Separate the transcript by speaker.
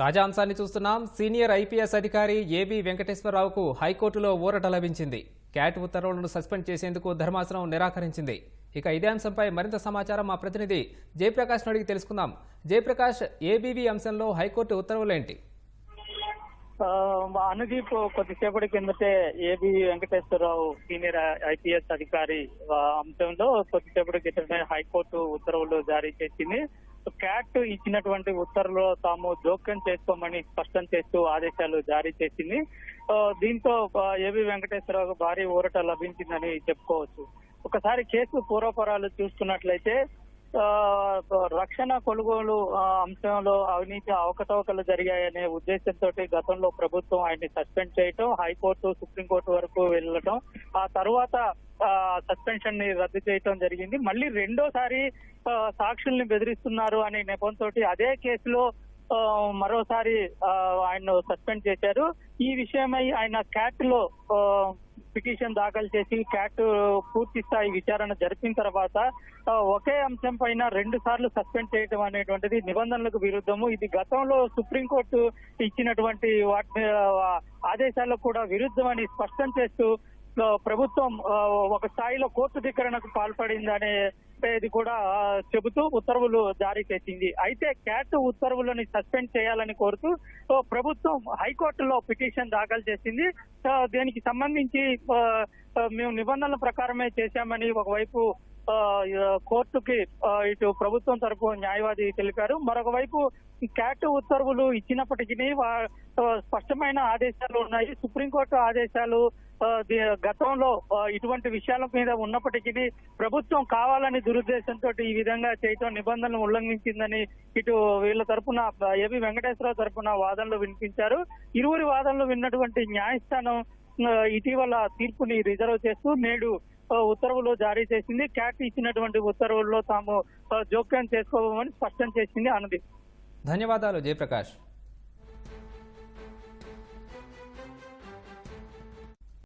Speaker 1: తాజా అంశాన్ని చూస్తున్నాం. సీనియర్ ఐపీఎస్ అధికారి ఏబీ వెంకటేశ్వరరావుకు హైకోర్టులో ఊరట లభించింది. క్యాట్ ఉత్తర్వులను సస్పెండ్ చేసేందుకు ధర్మాసనం నిరాకరించింది. ఇక ఇదే అంశంపై మరింత సమాచారం మా ప్రతినిధి జయప్రకాష్ అడిగి తెలుసుకుందాం. జయప్రకాష్ ఏబీవీ అంశంలో హైకోర్టు ఉత్తర్వులేంటి?
Speaker 2: అనుదీప్ కొద్దిసేపటి కిందటే ఏబి వెంకటేశ్వరరావు సీనియర్ ఐపీఎస్ అధికారి అంశంలో కొద్దిసేపటి క్రితమే హైకోర్టు ఉత్తర్వులు జారీ చేసింది. క్యాట్ ఇచ్చినటువంటి ఉత్తర్వులో తాము జోక్యం చేసుకోమని స్పష్టం చేస్తూ ఆదేశాలు జారీ చేసింది. దీంతో ఆ, ఏబి వెంకటేశ్వరరావు భారీ ఊరట లభించిందని చెప్పుకోవచ్చు. ఒకసారి కేసు పూర్వపరాలు చూసుకున్నట్లయితే రక్షణ కొనుగోలు అంశంలో అవినీతి అవకతవకలు జరిగాయనే ఉద్దేశంతో గతంలో ప్రభుత్వం ఆయన్ని సస్పెండ్ చేయటం హైకోర్టు సుప్రీంకోర్టు వరకు వెళ్ళటం ఆ తర్వాత సస్పెన్షన్ని రద్దు చేయటం జరిగింది. మళ్ళీ రెండోసారి సాక్షుల్ని బెదిరిస్తున్నారు అనే నెపంతో అదే కేసులో మరోసారి ఆ, ఆయన్ను సస్పెండ్ చేశారు. ఈ విషయమై ఆయన క్యాట్లో పిటిషన్ దాఖలు చేసి క్యాట్ పూర్తి స్థాయి విచారణ జరిపిన తర్వాత ఒకే అంశం పైన రెండు సార్లు సస్పెండ్ చేయడం అనేటువంటిది నిబంధనలకు విరుద్ధము. ఇది గతంలో సుప్రీంకోర్టు ఇచ్చినటువంటి వాటి ఆదేశాలకు కూడా విరుద్ధమని స్పష్టం చేస్తూ ప్రభుత్వం ఒక స్థాయిలో కోర్టు ధిక్కరణకు పాల్పడిందనే ఇది కూడా చెబుతూ ఉత్తర్వులు జారీ చేసింది. అయితే క్యాట్ ఉత్తర్వులను సస్పెండ్ చేయాలని కోరుతూ ప్రభుత్వం హైకోర్టులో పిటిషన్ దాఖలు చేసింది. దీనికి సంబంధించి మేము నిబంధనల ప్రకారమే చేశామని ఒకవైపు కోర్టుకి ఇటు ప్రభుత్వం తరపు న్యాయవాది తెలిపారు. మరొక వైపు క్యాట్ ఉత్తర్వులు ఇచ్చినప్పటికీ స్పష్టమైన ఆదేశాలు ఉన్నాయి. సుప్రీంకోర్టు ఆదేశాలు గతంలో ఇటువంటి విషయాల మీద ఉన్నప్పటికీ ప్రభుత్వం కావాలని దురుద్దేశంతో ఈ విధంగా చేయటం నిబంధనలు ఉల్లంఘించిందని ఇటు వీళ్ళ తరపున ఏబి వెంకటేశ్వరరావు తరపున వాదనలు వినిపించారు. ఇరువురి వాదనలు విన్నటువంటి న్యాయస్థానం ఇటీవల తీర్పుని రిజర్వ్ చేస్తూ నేడు ఉత్తర్వులు జారీ చేసింది. క్యాట్ ఇచ్చినటువంటి ఉత్తర్వుల్లో తాము జోక్యం చేసుకోమని స్పష్టం చేసింది అనుది
Speaker 1: ధన్యవాదాలు జయప్రకాష్.